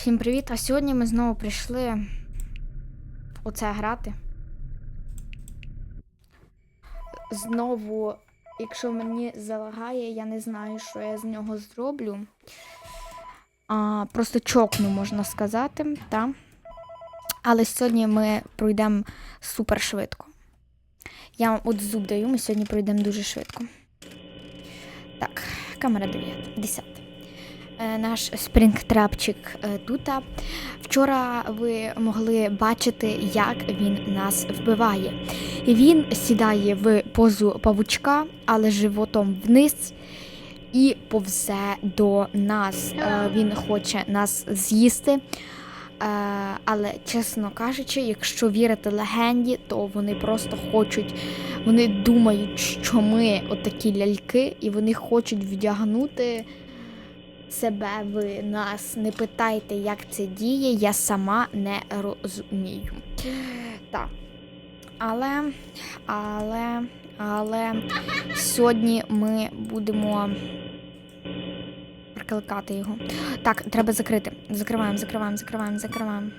Всім привіт! А сьогодні ми знову прийшли оце грати. Знову, якщо мені залагає, я не знаю, що я з нього зроблю. А, просто чокну, можна сказати, та? Але сьогодні ми пройдемо супер швидко. Я вам от зуб даю, ми сьогодні пройдемо дуже швидко. Так, камера 9, 10. Е, Наш спрінгтрапчик е, тут. Вчора ви могли бачити, як він нас вбиває. Він сідає в позу павучка, але животом вниз і повзе до нас. Е, Він хоче нас з'їсти. Е, Але, чесно кажучи, якщо вірити легенді, то вони просто хочуть, вони думають, що ми отакі ляльки, і вони хочуть вдягнути себе в нас. Не питайте, як це діє, я сама не розумію. Так. Але, але, але сьогодні ми будемо прикликати його. Так, треба закрити. Закриваємо, закриваємо, закриваємо, закриваємо.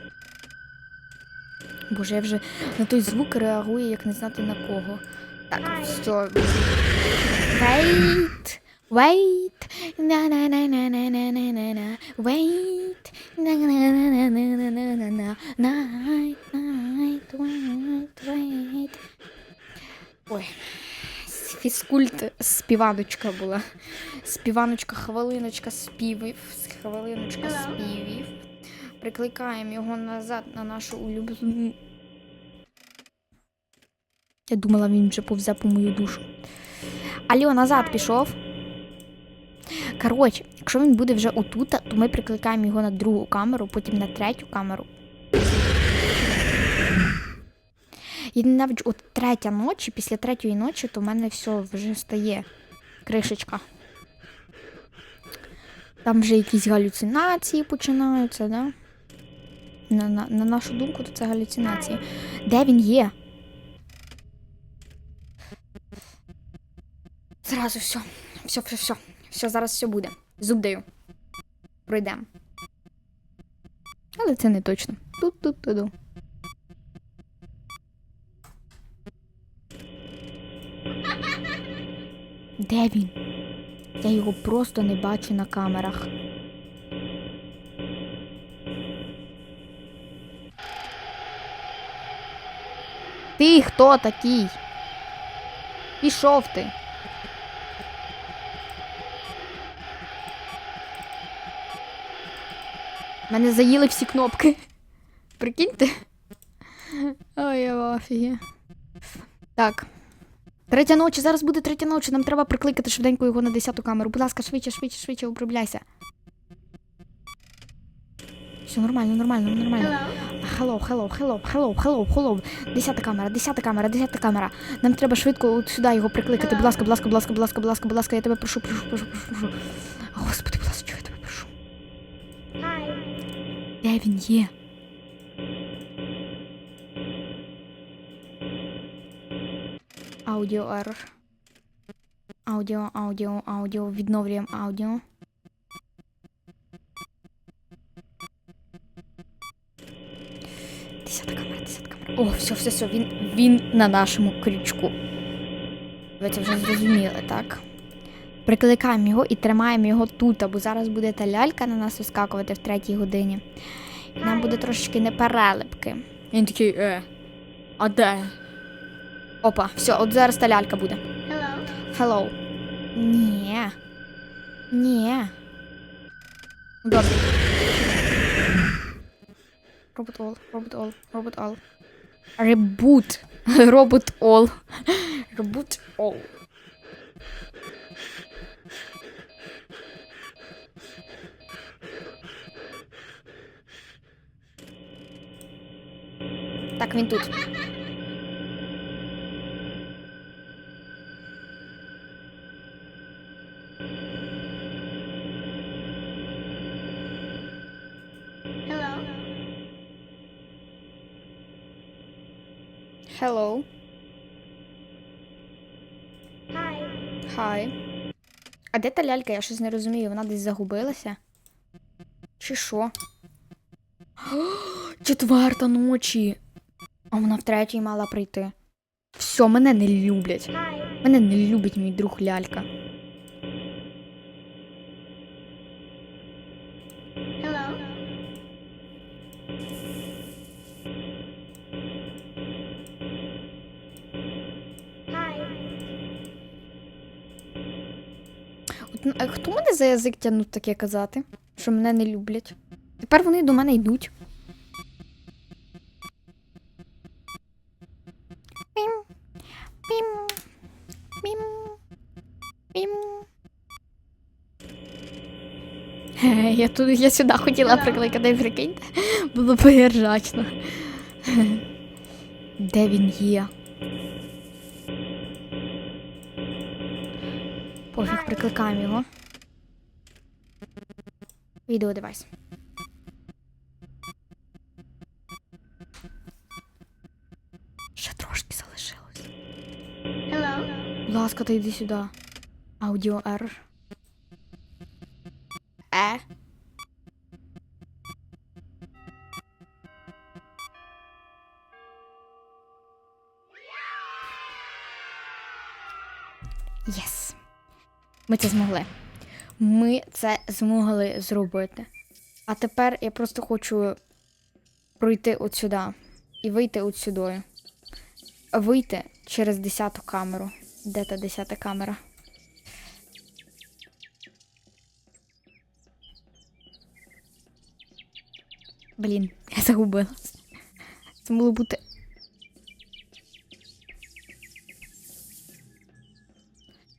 Боже, я вже на той звук реагую, як не знати на кого. Так, все. Wait. Wait. На на на на на на на на на Wait. На на на на на на на на на Night, night, wait, wait. Ой. Фізкульт співаночка була. Співаночка, хвилиночка співів. Хвилиночка співів. Прикликаємо його назад на нашу улюблену. Я думала, він вже повзе по мою душу. Алло, назад пішов. Коротше, якщо він буде вже отут, то ми прикликаємо його на другу камеру, потім на третю камеру. І навіть от третя ночі, після третьої ночі, то в мене все вже стає кришечка. Там вже якісь галюцинації починаються, да? На, на, на нашу думку, то це галюцинації. Де він є? Зразу все. Все, все, все. Все, зараз все буде. Зуб даю. Пройдемо. Але це не точно. Тут-тут-туду. Де він? Я його просто не бачу на камерах. Ти хто такий? Пішов ти. Мене заїли всі кнопки. Прикиньте. Ой, я в офігі. Так. Третя ночі, зараз буде третя ночі, нам треба прикликати швиденько його на 10 камеру. Будь ласка, швидше, швидше, швидше, обробляйся. Все нормально, нормально, нормально. Hello, hello, hello, hello, hello, hello. Десята камера, десята камера, десята камера. Нам треба швидко от сюди його прикликати. Будь ласка, будь ласка, будь ласка, будь ласка, будь ласка, будь ласка, я тебе прошу, прошу, прошу, прошу. Господи, Де він є? Аудіо ерор. Аудіо, аудіо, аудіо. Відновлюємо аудіо. Десята камера, десята камера. О, все, все, все, він, він на нашому крючку. Ви це вже зрозуміли, так? Прикликаємо його і тримаємо його тут, бо зараз буде та лялька на нас вискакувати в третій годині. І нам буде трошечки неперелепки. Він такий, е. А де? Опа, все, от зараз та лялька буде. Hello. Ні. Ні. Ну, Добре. Робот all, робот all, робот all. Ребут. Робот all. Ребут all. Так, він тут. Hello. Hi. А де та лялька? Я щось не розумію, вона десь загубилася? Чи що? Четверта ночі. А вона в третій мала прийти. Все, мене не люблять. Мене не любить мій друг лялька. От, а хто мене за язик тягнув таке казати? Що мене не люблять? Тепер вони до мене йдуть. Я тут я сюди хотіла прикликати, прикиньте. Було б. Де він є? Пофіг, прикликаємо його. Відео девайс. Ще трошки залишилось. Hello. Будь ласка, ти йди сюди. Аудіо ерор. Е. Єс. Ми це змогли. Ми це змогли зробити. А тепер я просто хочу пройти от сюди і вийти от сюди. Вийти через десяту камеру. Де та десята камера? Блін, я загубилась. Це могло бути.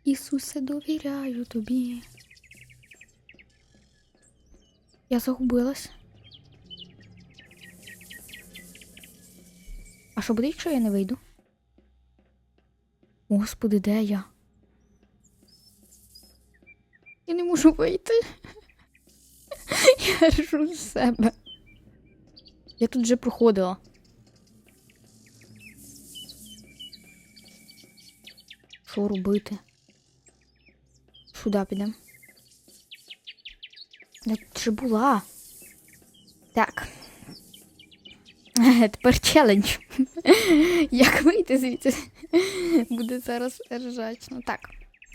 Ісусе, довіряю тобі. Я загубилась. А що буде, якщо я не вийду? Господи, де я? Я не можу вийти. Я ржу з себе. Я тут вже проходила. Що робити? Сюди підемо. Я вже була. Так. Тепер челендж. Як вийти звідси? Буде зараз ржачно. Так.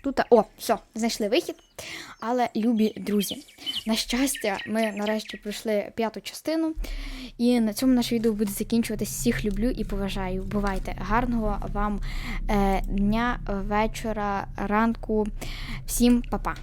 Тут, о, все, знайшли вихід. Але, любі друзі, на щастя, ми нарешті пройшли п'яту частину. І на цьому наше відео буде закінчуватись. Всіх люблю і поважаю. Бувайте гарного вам е, дня, вечора, ранку. Всім па-па.